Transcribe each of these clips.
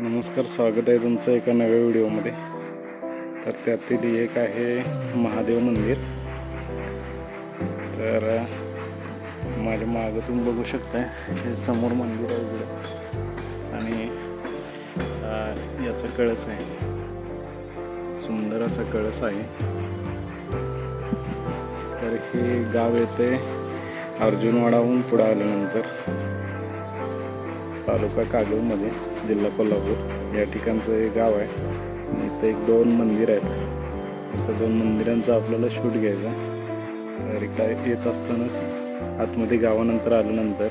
नमस्कार स्वागत आहे तुमचं एका नव्या व्हिडिओमध्ये. तर त्यातील एक आहे महादेव मंदिर. तर माझ्या मागं तुम्ही बघू शकता हे समोर मंदिर आहे इकडं. आणि याचा कळस आहे. सुंदर असा कळस आहे. तर हे गाव येते अर्जुनवाडाहून पुढं आल्यानंतर. तालुका कागलमध्ये जिल्हा कोल्हापूर. या ठिकाणचं हे गाव आहे. आणि इथं एक दोन मंदिर आहेत. इथं दोन मंदिरांचं आपल्याला शूट घ्यायचं. तर इकडं येत असतानाच आतमध्ये गावानंतर आल्यानंतर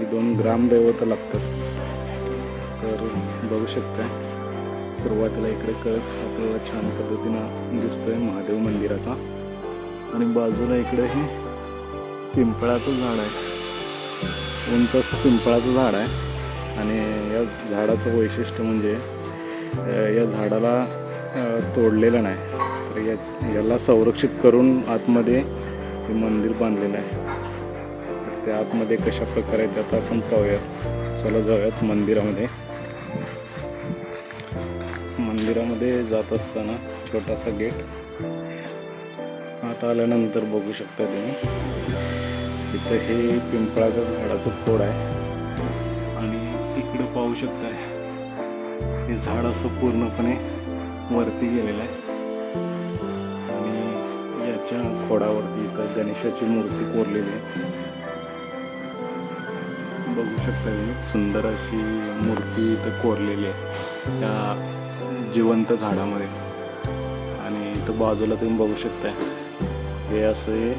ही दोन ग्रामदैवतं लागतात. तर बघू शकता सुरुवातीला इकडे कळस आपल्याला छान पद्धतीनं दिसतोय महादेव मंदिराचा. आणि बाजूला इकडे हे पिंपळाचं झाड आहे. उंच असं पिंपळाचं झाड आहे. आणि या झाडाचं वैशिष्ट्य म्हणजे या झाडाला तोडलेलं नाही. तर या याला संरक्षित करून आतमध्ये हे मंदिर बांधलेलं आहे. त्या आतमध्ये कशा प्रकारे आहे आपण पाहूयात. चला जाऊयात मंदिरामध्ये. मंदिरामध्ये जात असताना छोटासा गेट. आता आल्यानंतर बघू शकता तुम्ही. इथं हे पिंपळाच्या झाडाचं खोड आहे. पाहू शकताय. हे झाड असं पूर्णपणे वरती गेलेलं आहे. आणि याच्या खोडावरती इथं गणेशाची मूर्ती कोरलेली आहे. बघू शकता तुम्ही सुंदर अशी मूर्ती इथं कोरलेली आहे. त्या जिवंत झाडामध्ये. आणि इथं बाजूला तुम्ही बघू शकताय हे असे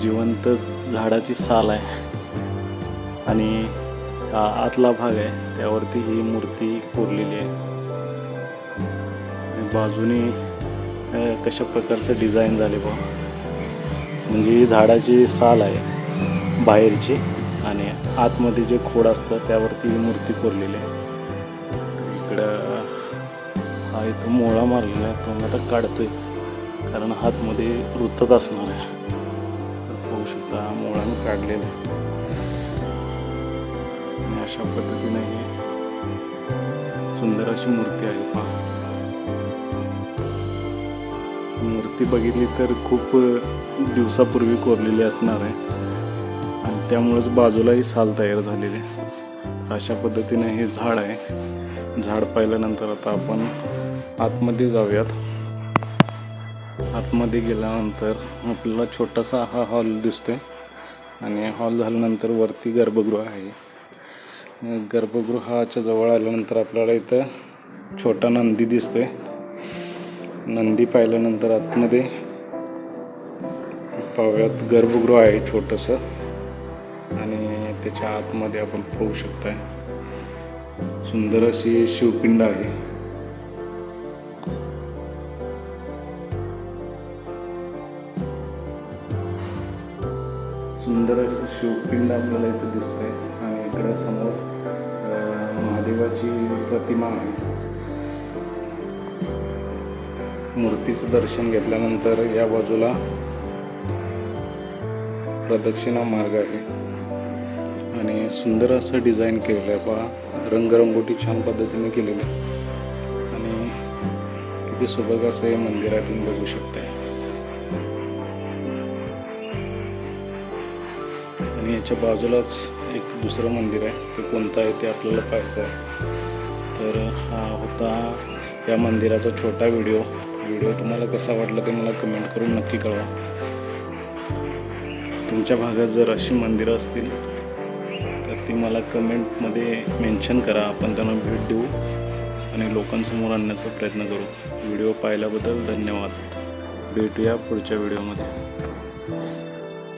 जिवंत झाडाची साल आहे. आणि आतला भाग आहे. त्यावरती ही मूर्ती कोरलेली आहे. आणि बाजूने कशा प्रकारचं डिझाईन झाले बा. म्हणजे ही झाडाची साल आहे बाहेरची. आणि आतमध्ये जे खोड असतं त्यावरती ही मूर्ती कोरलेली आहे. इकडं हा इथं मोळा मारलेला आहे. तो मी आता काढतोय. कारण हातमध्ये रुतत असणार आहे. तर पाहू शकता मोळाने मोळा मी काढलेला आहे. अशा पद्धतीने ही सुंदर अशी मूर्ती आहे. पहा. मूर्ती बघितली तर खूप दिवसापूर्वी कोरलेली असणार आहे. आणि त्यामुळेच बाजूलाही साल तयार झालेली आहे. अशा पद्धतीने हे झाड आहे. झाड पाहिल्यानंतर आता आपण आतमध्ये जाऊयात. आतमध्ये गेल्यानंतर आपल्याला छोटासा हा हॉल दिसतोय. आणि हॉल झाल्यानंतर वरती गर्भगृह आहे. गर्भगृहाच्या जवळ आल्यानंतर आपल्याला इथं छोटा नंदी दिसतोय. नंदी पाहिल्यानंतर आतमध्ये पाहूयात गर्भगृह आहे छोटंसं. आणि त्याच्या आतमध्ये आपण पाहू शकताय. सुंदर अशी शिवपिंड आहे. सुंदर असं शिवपिंड आपल्याला इथं दिसतंय. आणि इकडं समोर महादेवाची प्रतिमा आहे. मूर्तीचं दर्शन घेतल्यानंतर या बाजूला प्रदक्षिणा मार्ग आहे. आणि सुंदर असं डिझाईन केलेलं आहे. पहा रंगरंगोटी छान पद्धतीने केलेली आहे. आणि किती सुबक असं हे मंदिर आहे तुम्ही बघू शकताय. आणि याच्या बाजूलाच दुसरं मंदिर आहे. ते कोणतं आहे ते आपल्याला पाहायचं आहे. तर हा होता या मंदिराचा छोटा व्हिडिओ. व्हिडिओ तुम्हाला कसा वाटला ते मला कमेंट करून नक्की कळवा. तुमच्या भागात जर अशी मंदिरं असतील तर ती मला कमेंटमध्ये मेन्शन करा. आपण त्यांना भेट देऊ आणि लोकांसमोर आणण्याचा प्रयत्न करू. व्हिडिओ पाहिल्याबद्दल धन्यवाद. भेटूया पुढच्या व्हिडिओमध्ये.